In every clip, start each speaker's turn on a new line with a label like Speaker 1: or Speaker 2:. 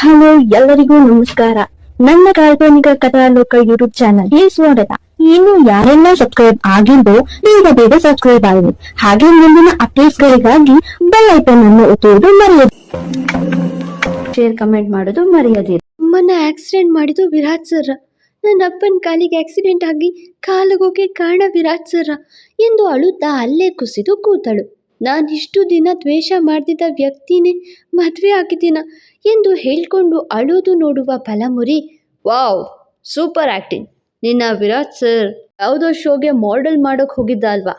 Speaker 1: Hello ಎಲ್ಲರಿಗೂ ನಮಸ್ಕಾರ. ನನ್ನ ಕಾಲ್ಪನಿಕ ಕಥಾಲೋಕ ಯೂಟ್ಯೂಬ್ ಚಾನಲ್ಗೆ ಸ್ವಾಗತ. ಇನ್ನು ಯಾರೆಲ್ಲ ಸಬ್ಸ್ಕ್ರೈಬ್ ಆಗಿದ್ದೋ ಬೇಗ ಬೇಗ ಸಬ್ಸ್ಕ್ರೈಬ್ ಆಗಿದೆ ಹಾಗೆ ಮುಂದಿನ ಅಪ್ಡೇಟ್ಸ್ ಗಳಿಗಾಗಿ ಬೆಲ್ ಐಕನ್ ಅನ್ನು ಒತ್ತುವುದು ಮರೆಯದು ಶೇರ್ ಕಮೆಂಟ್ ಮಾಡೋದು ಮರೆಯದಿರಿ
Speaker 2: ಅಮ್ಮನ ಆಕ್ಸಿಡೆಂಟ್ ಮಾಡಿದ್ದು ವಿರಾಟ್ ಸರ್ ನನ್ನ ಅಪ್ಪನ ಕಾಲಿಗೆ ಆಕ್ಸಿಡೆಂಟ್ ಆಗಿ ಕಾಲುಗೋಕೆ ಕಾರಣ ವಿರಾಟ್ ಸರ್ ಎಂದು ಅಳುತ್ತಾ ಅಲ್ಲೇ ಕುಸಿದು ಕೂತಳು. ನಾನು ಇಷ್ಟು ದಿನ ದ್ವೇಷ ಮಾಡ್ತಿದ್ದ ವ್ಯಕ್ತಿನೇ ಮದುವೆ ಆಗಿದ್ದೀನ ಎಂದು ಹೇಳಿಕೊಂಡು ಅಳೋದು ನೋಡುವ ಫಲಮುರಿ ವಾವ್, ಸೂಪರ್ ಆ್ಯಕ್ಟಿಂಗ್ ನಿನ್ನ ವಿರಾಟ್ ಸರ್ ಯಾವುದೋ ಶೋಗೆ ಮಾಡೆಲ್ ಮಾಡೋಕೆ ಹೋಗಿದ್ದ ಅಲ್ವಾ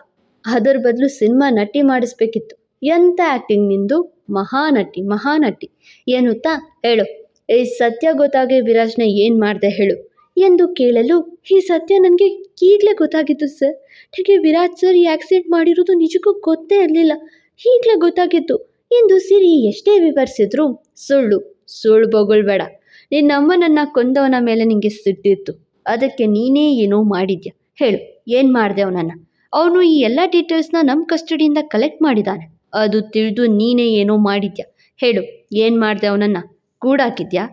Speaker 2: ಅದರ ಬದಲು ಸಿನಿಮಾ ನಟಿ ಮಾಡಿಸ್ಬೇಕಿತ್ತು. ಎಂಥ ಆ್ಯಕ್ಟಿಂಗ್ ನಿಂದು? ಮಹಾನಟಿ ಮಹಾನಟಿ. ಏನುತ್ತಾ ಹೇಳು. ಏ ಸತ್ಯ ಗೊತ್ತಾಗೆ ವಿರಾಜ್ನ ಏನು ಮಾಡಿದೆ ಹೇಳು. ಎಂದು ಕೇಳಲು ಈ ಸತ್ಯ ನನಗೆ ಈಗಲೇ ಗೊತ್ತಾಗಿತ್ತು, ಸರ್. ನನಗೆ ವಿರಾಟ್ ಸರ್ ಈ ಆಕ್ಸಿಡೆಂಟ್ ಮಾಡಿರೋದು ನಿಜಕ್ಕೂ ಗೊತ್ತೇ ಇರಲಿಲ್ಲ. ಈಗಲೇ ಗೊತ್ತಾಗಿತ್ತು. ಎಂದು ಸಿರಿ ಎಷ್ಟೇ ವಿವರಿಸಿದ್ರು ಸುಳ್ಳು ಸುಳ್ಳು ಬೊಗಳ್ಬೇಡ. ನಿನ್ನ ನನ್ನ ಕೊಂದವನ ಮೇಲೆ ನಿಂಗೆ ಸಿಟ್ಟಿತ್ತು. ಅದಕ್ಕೆ ನೀನೇ ಏನೋ ಮಾಡಿದ್ಯಾ? ಹೇಳು, ಏನು ಮಾಡಿದೆ ಅವನನ್ನು? ಅವನು ಈ ಎಲ್ಲ ಡೀಟೇಲ್ಸ್ನ ನಮ್ಮ ಕಸ್ಟಡಿಯಿಂದ ಕಲೆಕ್ಟ್ ಮಾಡಿದ್ದಾನೆ ಅದು ತಿಳಿದು ನೀನೇ ಏನೋ ಮಾಡಿದ್ಯಾ? ಹೇಳು, ಏನು ಮಾಡಿದೆ ಅವನನ್ನು? ಕೂಡಾಕಿದ್ಯಾ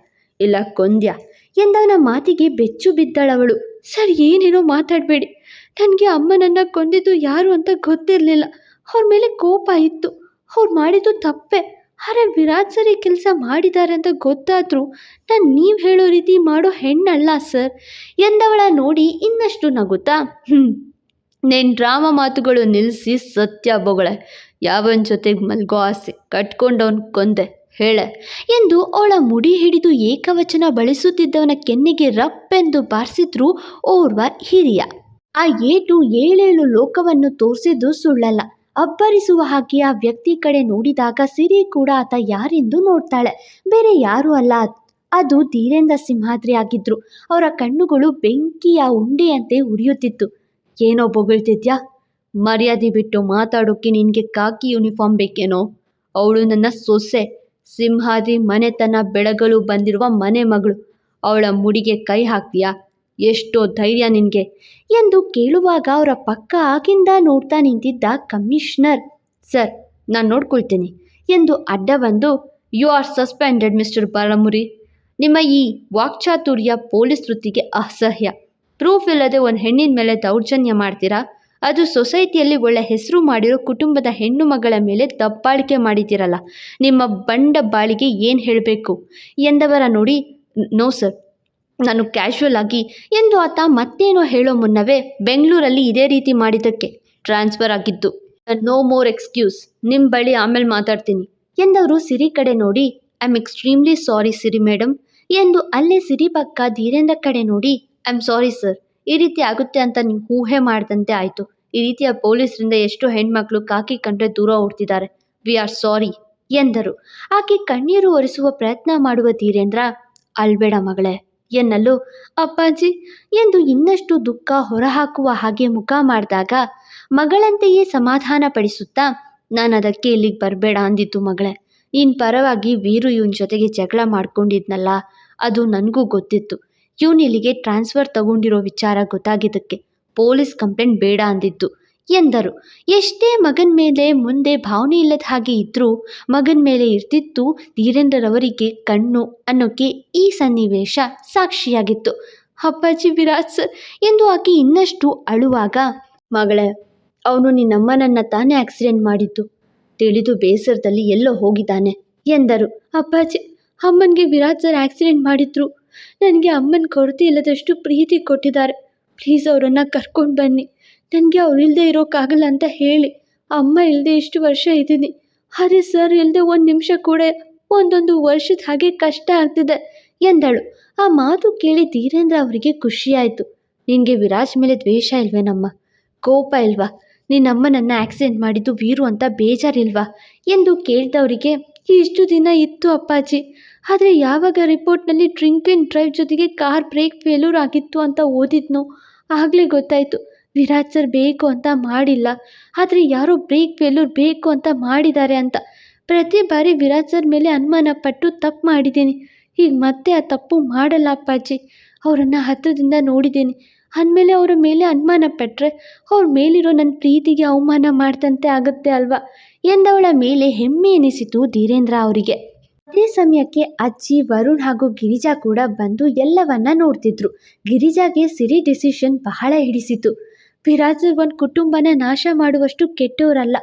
Speaker 2: ಇಲ್ಲ ಕೊಂದ್ಯ? ಎಂದವನ ಮಾತಿಗೆ ಬೆಚ್ಚು ಬಿದ್ದಳವಳು. ಸರ್, ಏನೇನೋ ಮಾತಾಡಬೇಡಿ. ನನಗೆ ಅಮ್ಮನನ್ನು ಕೊಂದಿದ್ದು ಯಾರು ಅಂತ ಗೊತ್ತಿರಲಿಲ್ಲ. ಅವ್ರ ಮೇಲೆ ಕೋಪ ಇತ್ತು. ಅವ್ರು ಮಾಡಿದ್ದು ತಪ್ಪೆ. ಅರೆ, ವಿರಾಟ್ ಸರ್ ಕೆಲಸ ಮಾಡಿದ್ದಾರೆ ಅಂತ ಗೊತ್ತಾದರೂ ನಾನು ನೀವು ಹೇಳೋ ರೀತಿ ಮಾಡೋ ಹೆಣ್ಣಲ್ಲ, ಸರ್. ಎಂದವಳ ನೋಡಿ ಇನ್ನಷ್ಟು ನಗುತ್ತಾ ಹ್ಞೂ ನೆನ್ ಡ್ರಾಮಾ ಮಾತುಗಳು ನಿಲ್ಲಿಸಿ ಸತ್ಯ ಬೊಗಳೆ. ಯಾವನ ಜೊತೆಗೆ ಮಲ್ಗೋ ಆಸೆ. ಕಟ್ಕೊಂಡವನ್ ಕೊಂದೆ. ಹೇಳೆ. ಎಂದು ಅವಳ ಮುಡಿ ಹಿಡಿದು ಏಕವಚನ ಬಳಸುತ್ತಿದ್ದವನ ಕೆನ್ನೆಗೆ ರಪ್ಪೆಂದು ಬಾರಿಸಿದ್ರು ಓರ್ವ ಹಿರಿಯ. ಆ ಏಟು ಏಳೇಳು ಲೋಕವನ್ನು ತೋರಿಸಿದ್ದು ಸುಳ್ಳಲ್ಲ. ಅಬ್ಬರಿಸುವ ಹಾಗೆ ಆ ವ್ಯಕ್ತಿ ಕಡೆ ನೋಡಿದಾಗ ಸಿರಿ ಕೂಡ ಆತ ಯಾರೆಂದು ನೋಡ್ತಾಳೆ. ಬೇರೆ ಯಾರೂ ಅಲ್ಲ. ಅದು ಧೀರೇಂದ್ರ ಸಿಂಹಾದ್ರಿ ಆಗಿದ್ರು. ಅವರ ಕಣ್ಣುಗಳು ಬೆಂಕಿಯ ಉಂಡೆಯಂತೆ ಉರಿಯುತ್ತಿತ್ತು. ಏನೋ ಬೊಗಳ್ತಿದ್ಯಾ? ಮರ್ಯಾದೆ ಬಿಟ್ಟು ಮಾತಾಡೋಕ್ಕೆ ನಿನಗೆ ಕಾಕಿ ಯೂನಿಫಾರ್ಮ್ ಬೇಕೇನೋ? ಅವಳು ನನ್ನ ಸೊಸೆ. ಸಿಂಹಾದ್ರಿ ಮನೆತನ ಬೆಳಗಲು ಬಂದಿರುವ ಮನೆ ಮಗಳು. ಅವಳ ಮುಡಿಗೆ ಕೈ ಹಾಕ್ತೀಯಾ? ಎಷ್ಟೋ ಧೈರ್ಯ ನಿನಗೆ. ಎಂದು ಕೇಳುವಾಗ ಅವರ ಪಕ್ಕ ಆಗಿಂದ ನೋಡ್ತಾ ನಿಂತಿದ್ದ ಕಮಿಷನರ್, ಸರ್, ನಾನು ನೋಡ್ಕೊಳ್ತೀನಿ ಎಂದು ಅಡ್ಡ ಬಂದು you are suspended, mister Balamuri. ನಿಮ್ಮ ಈ ವಾಕ್ಚಾತುರ್ಯ ಪೊಲೀಸ್ ವೃತ್ತಿಗೆ ಅಸಹ್ಯ. ಪ್ರೂಫ್ ಇಲ್ಲದೆ ಒಂದು ಹೆಣ್ಣಿನ ಮೇಲೆ ದೌರ್ಜನ್ಯ ಮಾಡ್ತೀರಾ? ಅದು ಸೊಸೈಟಿಯಲ್ಲಿ ಒಳ್ಳೆ ಹೆಸರು ಮಾಡಿರೋ ಕುಟುಂಬದ ಹೆಣ್ಣು ಮಗಳ ಮೇಲೆ ದಬ್ಬಾಳಿಕೆ ಮಾಡಿದ್ದೀರಲ್ಲ, ನಿಮ್ಮ ಬಂಡ ಬಾಳಿಗೆ ಏನು ಹೇಳಬೇಕು? ಎಂದವರ ನೋಡಿ, ನೋ ಸರ್, ನಾನು ಕ್ಯಾಶುವಲ್ ಆಗಿ ಎಂದು ಆತ ಮತ್ತೇನೋ ಹೇಳೋ ಮುನ್ನವೇ ಬೆಂಗಳೂರಲ್ಲಿ ಇದೇ ರೀತಿ ಮಾಡಿದ್ದಕ್ಕೆ ಟ್ರಾನ್ಸ್ಫರ್ ಆಗಿದ್ದು. ನೋ ಮೋರ್ ಎಕ್ಸ್ಕ್ಯೂಸ್ ನಿಮ್ಮ ಬಳಿ ಆಮೇಲೆ ಮಾತಾಡ್ತೀನಿ ಎಂದವರು ಸಿರಿ ಕಡೆ ನೋಡಿ, I am extremely sorry Siri madam ಎಂದು ಅಲ್ಲೇ ಸಿರಿ ಪಕ್ಕ ಧೀರೇಂದ್ರ ಕಡೆ ನೋಡಿ, ಐ ಆಮ್ ಸಾರಿ ಸರ್ ಈ ರೀತಿ ಆಗುತ್ತೆ ಅಂತ ನೀವು ಊಹೆ ಮಾಡಿದಂತೆ ಆಯಿತು. ಈ ರೀತಿಯ ಪೊಲೀಸರಿಂದ ಎಷ್ಟು ಹೆಣ್ಮಕ್ಳು ಕಾಕಿ ಕಂಡ್ರೆ ದೂರ ಓಡ್ತಿದ್ದಾರೆ. ವಿ ಆರ್ ಸಾರಿ ಎಂದರು. ಆಕೆ ಕಣ್ಣೀರು ಒರೆಸುವ ಪ್ರಯತ್ನ ಮಾಡುವ ಧೀರೇಂದ್ರ, ಅಲ್ಬೇಡ ಮಗಳೇ, ಎನ್ನಲು. ಅಪ್ಪಾಜಿ, ಎಂದು ಇನ್ನಷ್ಟು ದುಃಖ ಹೊರಹಾಕುವ ಹಾಗೆ ಮುಖ ಮಾಡಿದಾಗ, ಮಗಳಂತೆಯೇ ಸಮಾಧಾನ ಪಡಿಸುತ್ತಾ, ನಾನು ಅದಕ್ಕೆ ಇಲ್ಲಿಗೆ ಬರಬೇಡ ಅಂದಿತ್ತು ಮಗಳೇ. ನೀನು ಪರವಾಗಿ ವೀರು ಇವನ ಜೊತೆಗೆ ಜಗಳ ಮಾಡ್ಕೊಂಡಿದ್ನಲ್ಲ, ಅದು ನನಗೂ ಗೊತ್ತಿತ್ತು. ಇವನು ಟ್ರಾನ್ಸ್ಫರ್ ತಗೊಂಡಿರೋ ವಿಚಾರ ಗೊತ್ತಾಗಿದ್ದಕ್ಕೆ ಪೊಲೀಸ್ ಕಂಪ್ಲೇಂಟ್ ಬೇಡ ಅಂದಿತ್ತು ಎಂದರು. ಎಷ್ಟೇ ಮಗನ ಮೇಲೆ ಮುಂದೆ ಭಾವನೆ ಇಲ್ಲದ ಹಾಗೆ ಇದ್ದರೂ ಮಗನ ಮೇಲೆ ಇರ್ತಿತ್ತು ಧೀರೇಂದ್ರರವರಿಗೆ ಕಣ್ಣು ಅನ್ನೋಕ್ಕೆ ಈ ಸನ್ನಿವೇಶ ಸಾಕ್ಷಿಯಾಗಿತ್ತು. ಅಪ್ಪಾಜಿ ವಿರಾಜ್ ಸರ್ ಎಂದು ಆಕೆ ಇನ್ನಷ್ಟು ಅಳುವಾಗ, ಮಗಳೇ, ಅವನು ನಿನ್ನಮ್ಮನನ್ನು ತಾನೇ ಆಕ್ಸಿಡೆಂಟ್ ಮಾಡಿದ್ದು. ತಿಳಿದು ಬೇಸರದಲ್ಲಿ ಎಲ್ಲೋ ಹೋಗಿದ್ದಾನೆ, ಎಂದರು. ಅಪ್ಪಾಜಿ, ಅಮ್ಮನಿಗೆ ವಿರಾಜ್ ಸರ್ ಆಕ್ಸಿಡೆಂಟ್ ಮಾಡಿದ್ರು. ನನಗೆ ಅಮ್ಮನ ಕೊರತೆ ಇಲ್ಲದಷ್ಟು ಪ್ರೀತಿ ಕೊಟ್ಟಿದ್ದಾರೆ. ಪ್ಲೀಸ್ ಅವರನ್ನು ಕರ್ಕೊಂಡು ಬನ್ನಿ. ನನಗೆ ಅವ್ರು ಇಲ್ಲದೆ ಇರೋಕ್ಕಾಗಲ್ಲ ಅಂತ ಹೇಳಿ. ಅಮ್ಮ ಇಲ್ಲದೆ ಇಷ್ಟು ವರ್ಷ ಇದ್ದೀನಿ. ಅರೆ ಸರ್ ಇಲ್ಲದೆ ಒಂದು ನಿಮಿಷ ಕೂಡ. ಒಂದೊಂದು ವರ್ಷದ ಹಾಗೆ ಕಷ್ಟ ಆಗ್ತಿದೆ ಎಂದಳು. ಆ ಮಾತು ಕೇಳಿ ಧೀರೇಂದ್ರ ಅವರಿಗೆ ಖುಷಿಯಾಯಿತು. ನಿನಗೆ ವಿರಾಜ್ ಮೇಲೆ ದ್ವೇಷ ಇಲ್ವೇನಮ್ಮ? ಕೋಪ ಇಲ್ವಾ? ನಿನ್ನಮ್ಮನನ್ನು ಆಕ್ಸಿಡೆಂಟ್ ಮಾಡಿದ್ದು ವೀರು ಅಂತ ಬೇಜಾರಿಲ್ವಾ? ಎಂದು ಕೇಳಿದವರಿಗೆ ಇಷ್ಟು ದಿನ ಇತ್ತು ಅಪ್ಪಾಜಿ. ಆದರೆ ಯಾವಾಗ ರಿಪೋರ್ಟ್ನಲ್ಲಿ ಡ್ರಿಂಕ್ ಆ್ಯಂಡ್ ಡ್ರೈವ್ ಜೊತೆಗೆ ಕಾರ್ ಬ್ರೇಕ್ ಫೇಲ್ಯೂರ್ ಆಗಿತ್ತು ಅಂತ ಓದಿದ್ನೋ? ಆಗಲೇ ಗೊತ್ತಾಯಿತು. ವಿರಾಟ್ ಸರ್ ಬೇಕು ಅಂತ ಮಾಡಿಲ್ಲ. ಆದರೆ ಯಾರೋ ಬ್ರೇಕ್ ಫೇಲ್ಯೂರ್ ಬೇಕು ಅಂತ ಮಾಡಿದ್ದಾರೆ ಅಂತ. ಪ್ರತಿ ಬಾರಿ ವಿರಾಟ್ ಸರ್ ಮೇಲೆ ಅನುಮಾನ ಪಟ್ಟು ತಪ್ಪು ಮಾಡಿದ್ದೀನಿ. ಈಗ ಮತ್ತೆ ಆ ತಪ್ಪು ಮಾಡಲ್ಲ ಅಪ್ಪಾಜಿ. ಅವರನ್ನು ಹತ್ತಿರದಿಂದ ನೋಡಿದ್ದೀನಿ. ಅಂದಮೇಲೆ ಅವರ ಮೇಲೆ ಅನುಮಾನ ಪಟ್ಟರೆ ಅವ್ರ ಮೇಲಿರೋ ನನ್ನ ಪ್ರೀತಿಗೆ ಅವಮಾನ ಮಾಡ್ದಂತೆ ಆಗುತ್ತೆ ಅಲ್ವಾ? ಎಂದವಳ ಮೇಲೆ ಹೆಮ್ಮೆ ಎನಿಸಿತು ಧೀರೇಂದ್ರ ಅವರಿಗೆ. ಅದೇ ಸಮಯಕ್ಕೆ ಅಜ್ಜಿ, ವರುಣ್ ಹಾಗೂ ಗಿರಿಜಾ ಕೂಡ ಬಂದು ಎಲ್ಲವನ್ನ ನೋಡ್ತಿದ್ರು. ಗಿರಿಜಾಗೆ ಸಿರಿ ಡಿಸಿಷನ್ ಬಹಳ ಹಿಡಿಸಿತು ವಿರಾಜ್ ಒಂದು ಕುಟುಂಬನ ನಾಶ ಮಾಡುವಷ್ಟು ಕೆಟ್ಟವರಲ್ಲ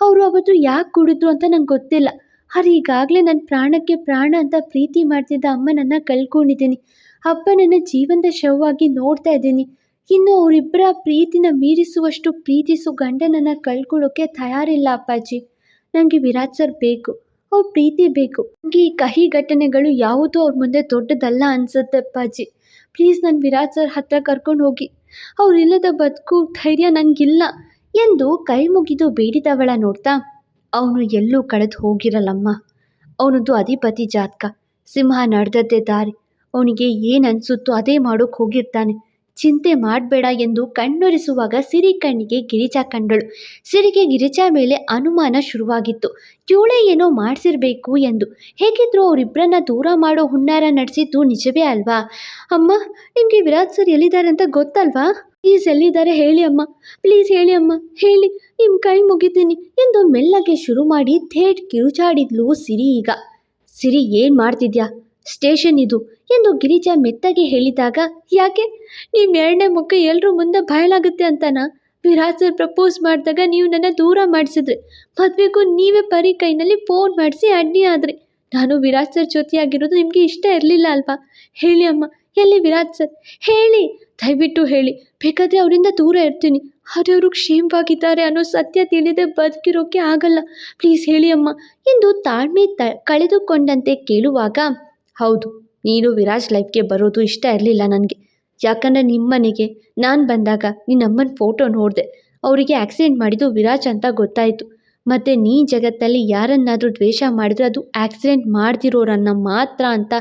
Speaker 2: ಅವರು ಅವತ್ತು ಯಾಕೆ ಕುಡಿದ್ರು ಅಂತ ನಂಗೆ ಗೊತ್ತಿಲ್ಲ. ಆದ್ರೆ ಈಗಾಗಲೇ ನನ್ನ ಪ್ರಾಣಕ್ಕೆ ಪ್ರಾಣ ಅಂತ ಪ್ರೀತಿ ಮಾಡ್ತಿದ್ದ ಅಮ್ಮನನ್ನು ಕಳ್ಕೊಂಡಿದ್ದೀನಿ. ಅಪ್ಪನನ್ನು ಜೀವಂತ ಶವವಾಗಿ ನೋಡ್ತಾ ಇದ್ದೀನಿ. ಇನ್ನು ಅವರಿಬ್ಬರ ಪ್ರೀತಿನ ಮೀರಿಸುವಷ್ಟು ಪ್ರೀತಿಸೋ ಗಂಡನನ್ನು ಕಳ್ಕೊಳ್ಳೋಕ್ಕೆ ತಯಾರಿಲ್ಲ ಅಪ್ಪಾಜಿ. ನನಗೆ ವಿರಾಜ್ ಸರ್ ಬೇಕು. ಅವ್ರ ಪ್ರೀತಿ ಬೇಕು. ಈ ಕಹಿ ಘಟನೆಗಳು ಯಾವುದು ಅವ್ರ ಮುಂದೆ ದೊಡ್ಡದಲ್ಲ ಅನ್ಸುತ್ತೆ ಅಪ್ಪಾಜಿ. ಪ್ಲೀಸ್ ನನ್ನ ವಿರಾಜ್ ಸರ್ ಹತ್ರ ಕರ್ಕೊಂಡು ಹೋಗಿ. ಅವರಿಲ್ಲದ ಬದುಕು ಧೈರ್ಯ ನನಗಿಲ್ಲ ಎಂದು ಕೈ ಮುಗಿದು ಬೇಡಿದವಳ ನೋಡ್ತಾ, ಅವನು ಎಲ್ಲೂ ಕಳೆದು ಹೋಗಿರಲ್ಲಮ್ಮ. ಅವನದ್ದು ಅಧಿಪತಿ ಜಾತಕ. ಸಿಂಹ ನಡೆದದ್ದೇ ದಾರಿ. ಅವನಿಗೆ ಏನು ಅನಿಸುತ್ತೋ ಅದೇ ಮಾಡೋಕೆ ಹೋಗಿರ್ತಾನೆ. ಚಿಂತೆ ಮಾಡಬೇಡ ಎಂದು ಕಣ್ಣೊರೆಸುವಾಗ ಸಿರಿ ಕಣ್ಣಿಗೆ ಗಿರಿಜಾ ಕಂಡಳು. ಸಿರಿಗೆ ಗಿರಿಜಾ ಮೇಲೆ ಅನುಮಾನ ಶುರುವಾಗಿತ್ತು. ಇವಳೇ ಏನೋ ಮಾಡಿಸಿರ್ಬೇಕು ಎಂದು. ಹೇಗಿದ್ರು ಅವರಿಬ್ಬರನ್ನ ದೂರ ಮಾಡೋ ಹುನ್ನಾರ ನಡೆಸಿದ್ದು ನಿಜವೇ ಅಲ್ವಾ? ಅಮ್ಮ, ನಿಮಗೆ ವಿರಾಟ್ ಸರ್ ಎಲ್ಲಿದ್ದಾರೆ ಅಂತ ಗೊತ್ತಲ್ವಾ? ಪ್ಲೀಸ್ ಎಲ್ಲಿದ್ದಾರೆ ಹೇಳಿ ಅಮ್ಮ. ಪ್ಲೀಸ್ ಹೇಳಿ ಅಮ್ಮ. ಹೇಳಿ. ನಿಮ್ಮ ಕೈ ಮುಗಿತೀನಿ ಎಂದು ಮೆಲ್ಲಗೆ ಶುರು ಮಾಡಿ ಥೇಟ್ ಕಿರುಚಾಡಿದ್ಲು ಸಿರಿ ಈಗ. ಸಿರಿ ಏನು ಮಾಡ್ತಿದ್ಯಾ? ಸ್ಟೇಷನ್ ಇದು ಎಂದು ಗಿರಿಜಾ ಮೆತ್ತಗೆ ಹೇಳಿದಾಗ, ಯಾಕೆ? ನಿಮ್ಮ ಎರಡನೇ ಮುಖ ಎಲ್ಲರೂ ಮುಂದೆ ಬಯಲಾಗುತ್ತೆ ಅಂತನಾ? ವಿರಾಜ್ ಸರ್ ಪ್ರಪೋಸ್ ಮಾಡಿದಾಗ ನೀವು ನನ್ನ ದೂರ ಮಾಡಿಸಿದ್ರಿ. ಮದುವೆಗೂ ನೀವೇ ಪರಿ ಕೈನಲ್ಲಿ ಫೋನ್ ಮಾಡಿಸಿ ಅಡ್ಡಿ ಆದ್ರಿ. ನಾನು ವಿರಾಜ್ ಸರ್ ಜೊತೆಯಾಗಿರೋದು ನಿಮಗೆ ಇಷ್ಟ ಇರಲಿಲ್ಲ ಅಲ್ವಾ? ಹೇಳಿ ಅಮ್ಮ. ಎಲ್ಲಿ ವಿರಾಜ್ ಸರ್ ಹೇಳಿ. ದಯವಿಟ್ಟು ಹೇಳಿ. ಬೇಕಾದರೆ ಅವರಿಂದ ದೂರ ಇರ್ತೀನಿ. ಆದರೆ ಅವರು ಕ್ಷೇಮವಾಗಿದ್ದಾರೆ ಅನ್ನೋ ಸತ್ಯ ತಿಳಿದೇ ಬದುಕಿರೋಕ್ಕೆ ಆಗಲ್ಲ. ಪ್ಲೀಸ್ ಹೇಳಿ ಅಮ್ಮ. ಎಂದು ತಾಳ್ಮೆ ತ, ಕಳೆದುಕೊಂಡಂತೆ ಕೇಳುವಾಗ ಹೌದು, ನೀನು ವಿರಾಜ್ ಲೈಫ್ಗೆ ಬರೋದು ಇಷ್ಟ ಇರಲಿಲ್ಲ ನನಗೆ. ಯಾಕಂದರೆ ನಿಮ್ಮನೆಗೆ ನಾನು ಬಂದಾಗ ನಿನ್ನಮ್ಮನ ಫೋಟೋ ನೋಡಿದೆ. ಅವರಿಗೆ ಆಕ್ಸಿಡೆಂಟ್ ಮಾಡಿದ್ದು ವಿರಾಜ್ ಅಂತ ಗೊತ್ತಾಯಿತು. ಮತ್ತು ನೀ ಜಗತ್ತಲ್ಲಿ ಯಾರನ್ನಾದರೂ ದ್ವೇಷ ಮಾಡಿದ್ರೆ ಅದು ಆಕ್ಸಿಡೆಂಟ್ ಮಾಡ್ದಿರೋರನ್ನ ಮಾತ್ರ ಅಂತ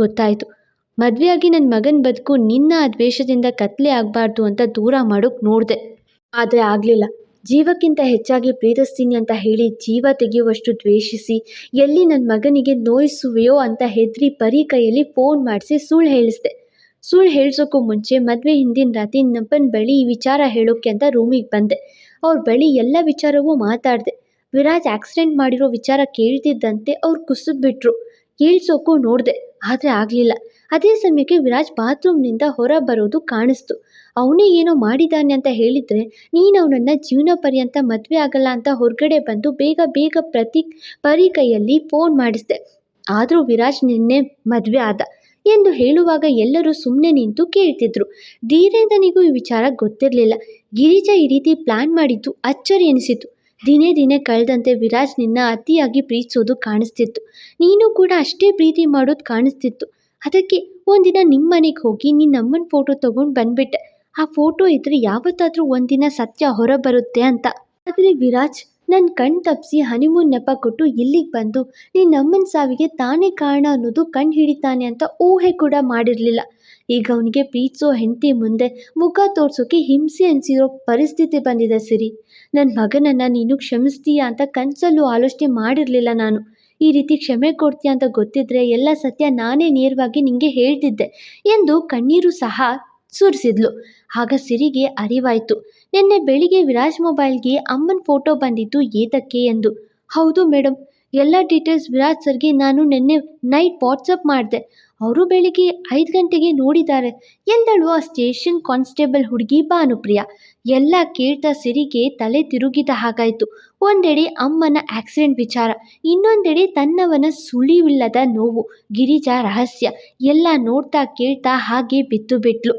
Speaker 2: ಗೊತ್ತಾಯಿತು. ಮದುವೆಯಾಗಿ ನನ್ನ ಮಗನ ಬದುಕು ನಿನ್ನ ಆ ದ್ವೇಷದಿಂದ ಕತ್ತಲೆ ಆಗಬಾರ್ದು ಅಂತ ದೂರ ಮಾಡೋಕ್ಕೆ ನೋಡಿದೆ. ಆದರೆ ಆಗಲಿಲ್ಲ. ಜೀವಕ್ಕಿಂತ ಹೆಚ್ಚಾಗಿ ಪ್ರೀತಿಸ್ತೀನಿ ಅಂತ ಹೇಳಿ ಜೀವ ತೆಗೆಯುವಷ್ಟು ದ್ವೇಷಿಸಿ, ಎಲ್ಲಿ ನನ್ನ ಮಗನಿಗೆ ನೋಯಿಸುವೆಯೋ ಅಂತ ಹೆದ್ರಿ ಪರಿ ಕೈಯಲ್ಲಿ ಫೋನ್ ಮಾಡಿಸಿ ಸುಳ್ಳು ಹೇಳಿಸ್ದೆ. ಸುಳ್ಳು ಹೇಳಿಸೋಕ್ಕೂ ಮುಂಚೆ ಮದುವೆ ಹಿಂದಿನ ರಾತ್ರಿ ನಪ್ಪನ ಬಳಿ ಈ ವಿಚಾರ ಹೇಳೋಕ್ಕೆ ಅಂತ ರೂಮಿಗೆ ಬಂದೆ. ಅವ್ರ ಬಳಿ ಎಲ್ಲ ವಿಚಾರವೂ ಮಾತಾಡಿದೆ. ವಿರಾಜ್ ಆಕ್ಸಿಡೆಂಟ್ ಮಾಡಿರೋ ವಿಚಾರ ಕೇಳ್ತಿದ್ದಂತೆ ಅವ್ರು ಕುಸಿದ್ಬಿಟ್ರು. ಏಳ್ಸೋಕ್ಕೂ ನೋಡಿದೆ, ಆದರೆ ಆಗಲಿಲ್ಲ. ಅದೇ ಸಮಯಕ್ಕೆ ವಿರಾಜ್ ಬಾತ್ರೂಮ್ನಿಂದ ಹೊರ ಬರೋದು ಕಾಣಿಸ್ತು. ಅವನೇ ಏನೋ ಮಾಡಿದ್ದಾನೆ ಅಂತ ಹೇಳಿದರೆ, ನೀನು ಅವನನ್ನು ಜೀವನ ಪರ್ಯಂತ ಮದುವೆ ಆಗಲ್ಲ ಅಂತ ಹೊರಗಡೆ ಬಂದು ಬೇಗ ಬೇಗ ಪ್ರತಿ ಪರಿ ಕೈಯಲ್ಲಿ ಫೋನ್ ಮಾಡಿಸಿದೆ. ಆದರೂ ವಿರಾಜ್ ನಿನ್ನೆ ಮದುವೆ ಆದ ಎಂದು ಹೇಳುವಾಗ ಎಲ್ಲರೂ ಸುಮ್ಮನೆ ನಿಂತು ಕೇಳ್ತಿದ್ರು. ಧೀರೇಂದ್ರನಿಗೂ ಈ ವಿಚಾರ ಗೊತ್ತಿರಲಿಲ್ಲ. ಗಿರಿಜಾ ಈ ರೀತಿ ಪ್ಲಾನ್ ಮಾಡಿದ್ದು ಅಚ್ಚರಿ ಎನಿಸಿತು. ದಿನೇ ದಿನೇ ಕಳೆದಂತೆ ವಿರಾಜ್ ನಿನ್ನ ಅತಿಯಾಗಿ ಪ್ರೀತಿಸೋದು ಕಾಣಿಸ್ತಿತ್ತು. ನೀನು ಕೂಡ ಅಷ್ಟೇ ಪ್ರೀತಿ ಮಾಡೋದು ಕಾಣಿಸ್ತಿತ್ತು. ಅದಕ್ಕೆ ಒಂದಿನ ನಿಮ್ಮ ಮನೆಗೆ ಹೋಗಿ ನಿನ್ನಮ್ಮನ ಫೋಟೋ ತೊಗೊಂಡು ಬಂದ್ಬಿಟ್ಟೆ. ಆ ಫೋಟೋ ಇದ್ರೆ ಯಾವತ್ತಾದರೂ ಒಂದಿನ ಸತ್ಯ ಹೊರ ಬರುತ್ತೆ ಅಂತ. ಆದರೆ ವಿರಾಜ್ ನನ್ನ ಕಣ್ ತಪ್ಪಿಸಿ ಹನಿಮೂನ್ ನೆಪ ಕೊಟ್ಟು ಇಲ್ಲಿಗೆ ಬಂದು ನಿನ್ನಮ್ಮನ ಸಾವಿಗೆ ತಾನೇ ಕಾರಣ ಅನ್ನೋದು ಕಣ್ಣು ಹಿಡಿತಾನೆ ಅಂತ ಊಹೆ ಕೂಡ ಮಾಡಿರಲಿಲ್ಲ. ಈಗ ಅವನಿಗೆ ಪ್ರೀತಿಸೋ ಹೆಂಡತಿ ಮುಂದೆ ಮುಖ ತೋರ್ಸೋಕೆ ಹಿಂಸೆ ಅನಿಸಿರೋ ಪರಿಸ್ಥಿತಿ ಬಂದಿದೆ ಸಿರಿ. ನನ್ನ ಮಗನನ್ನು ನೀನು ಕ್ಷಮಿಸ್ತೀಯಾ ಅಂತ ಕನಸಲ್ಲೂ ಆಲೋಚನೆ ಮಾಡಿರಲಿಲ್ಲ ನಾನು. ಈ ರೀತಿ ಕ್ಷಮೆ ಕೊಡ್ತೀಯ ಅಂತ ಗೊತ್ತಿದ್ರೆ ಎಲ್ಲ ಸತ್ಯ ನಾನೇ ನೇರವಾಗಿ ನಿಂಗೆ ಹೇಳ್ತಿದ್ದೆ ಎಂದು ಕಣ್ಣೀರು ಸಹ ಸುರಿಸಿದ್ಲು. ಆಗ ಸಿರಿಗೆ ಅರಿವಾಯಿತು. ನಿನ್ನೆ ಬೆಳಿಗ್ಗೆ ವಿರಾಜ್ ಮೊಬೈಲ್ಗೆ ಅಮ್ಮನ ಫೋಟೋ ಬಂದಿದ್ದು ಏತಕ್ಕೆ ಎಂದು. ಹೌದು ಮೇಡಮ್ ಎಲ್ಲ ಡೀಟೇಲ್ಸ್ ವಿರಾಜ್ ಸರ್ಗೆ ನಾನು ನಿನ್ನೆ ನೈಟ್ ವಾಟ್ಸಪ್ ಮಾಡಿದೆ. ಅವರು ಬೆಳಿಗ್ಗೆ ಐದು ಗಂಟೆಗೆ ನೋಡಿದ್ದಾರೆ ಎಂದಳು ಆ ಸ್ಟೇಷನ್ ಕಾನ್ಸ್ಟೇಬಲ್ ಹುಡುಗಿ ಭಾನುಪ್ರಿಯ. ಎಲ್ಲ ಕೇಳ್ತಾ ಸಿರಿಗೆ ತಲೆ ತಿರುಗಿದ ಹಾಗಾಯಿತು. ಒಂದೆಡೆ ಅಮ್ಮನ ಆಕ್ಸಿಡೆಂಟ್ ವಿಚಾರ, ಇನ್ನೊಂದೆಡೆ ತನ್ನವನ ಸುಳಿವಿಲ್ಲದ ನೋವು, ಗಿರಿಜಾ ರಹಸ್ಯ ಎಲ್ಲ ನೋಡ್ತಾ ಕೇಳ್ತಾ ಹಾಗೆ ಬಿದ್ದು ಬಿಟ್ಲು.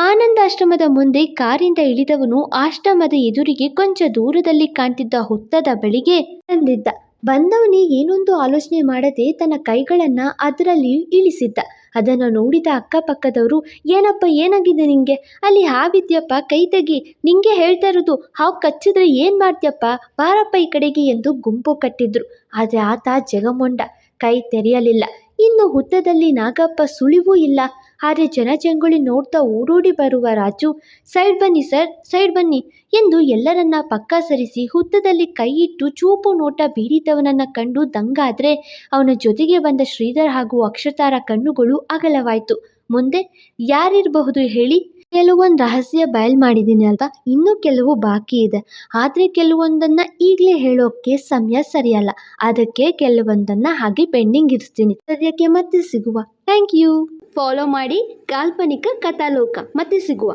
Speaker 2: ಆನಂದಾಶ್ರಮದ ಮುಂದೆ ಕಾರಿಂದ ಇಳಿದವನು ಆಶ್ರಮದ ಎದುರಿಗೆ ಕೊಂಚ ದೂರದಲ್ಲಿ ಕಾಣ್ತಿದ್ದ ಹುತ್ತದ ಬಳಿಗೆ ತಂದಿದ್ದ ಬಂದವನೇ ಏನೊಂದು ಆಲೋಚನೆ ಮಾಡದೆ ತನ್ನ ಕೈಗಳನ್ನು ಅದರಲ್ಲಿ ಇಳಿಸಿದ್ದ. ಅದನ್ನು ನೋಡಿದ ಅಕ್ಕಪಕ್ಕದವರು, ಏನಪ್ಪ, ಏನಾಗಿದೆ ನಿಂಗೆ? ಅಲ್ಲಿ ಹಾವಿದ್ಯಪ್ಪ ಕೈ ತೆಗಿ. ನಿಂಗೆ ಹೇಳ್ತಾ ಇರೋದು, ಹಾವು ಕಚ್ಚಿದ್ರೆ ಏನು ಮಾಡ್ತೀಯಪ್ಪ? ಬಾರಪ್ಪ ಈ ಕಡೆಗೆ ಎಂದು ಗುಂಪು ಕಟ್ಟಿದ್ರು. ಆದರೆ ಆತ ಜಗಮೊಂಡ. ಕೈ ತೆರೆಯಲಿಲ್ಲ. ಇನ್ನು ಹುತ್ತದಲ್ಲಿ ನಾಗಪ್ಪ ಸುಳಿವೂ ಇಲ್ಲ. ಆದರೆ ಜನಜಂಗುಳಿ ನೋಡ್ತಾ ಓಡೋಡಿ ಬರುವ ರಾಜು, ಸೈಡ್ ಬನ್ನಿ ಸರ್, ಸೈಡ್ ಬನ್ನಿ ಎಂದು ಎಲ್ಲರನ್ನ ಪಕ್ಕ ಸರಿಸಿ ಹುತ್ತದಲ್ಲಿ ಕೈಯಿಟ್ಟು ಚೂಪು ನೋಟ ಬೀರಿದವನನ್ನ ಕಂಡು ದಂಗಾದ್ರೆ ಅವನ ಜೊತೆಗೆ ಬಂದ ಶ್ರೀಧರ್ ಹಾಗೂ ಅಕ್ಷತಾರ ಕಣ್ಣುಗಳು ಅಗಲವಾಯಿತು. ಮುಂದೆ ಯಾರಿರಬಹುದು ಹೇಳಿ, ಕೆಲವೊಂದು ರಹಸ್ಯ ಬಯಲ್ ಮಾಡಿದ್ದೀನಿ ಅಲ್ವಾ? ಇನ್ನೂ ಕೆಲವು ಬಾಕಿ ಇದೆ. ಆದರೆ ಕೆಲವೊಂದನ್ನು ಈಗಲೇ ಹೇಳೋಕ್ಕೆ ಸಮಯ ಸರಿಯಲ್ಲ. ಅದಕ್ಕೆ ಕೆಲವೊಂದನ್ನು ಹಾಗೆ ಪೆಂಡಿಂಗ್ ಇರಿಸ್ತೀನಿ. ಸದ್ಯಕ್ಕೆ ಮತ್ತೆ ಸಿಗುವ. Thank you. ಫಾಲೋ ಮಾಡಿ ಕಾಲ್ಪನಿಕ ಕಥಾಲೋಕ. ಮತ್ತೆ ಸಿಗುವ.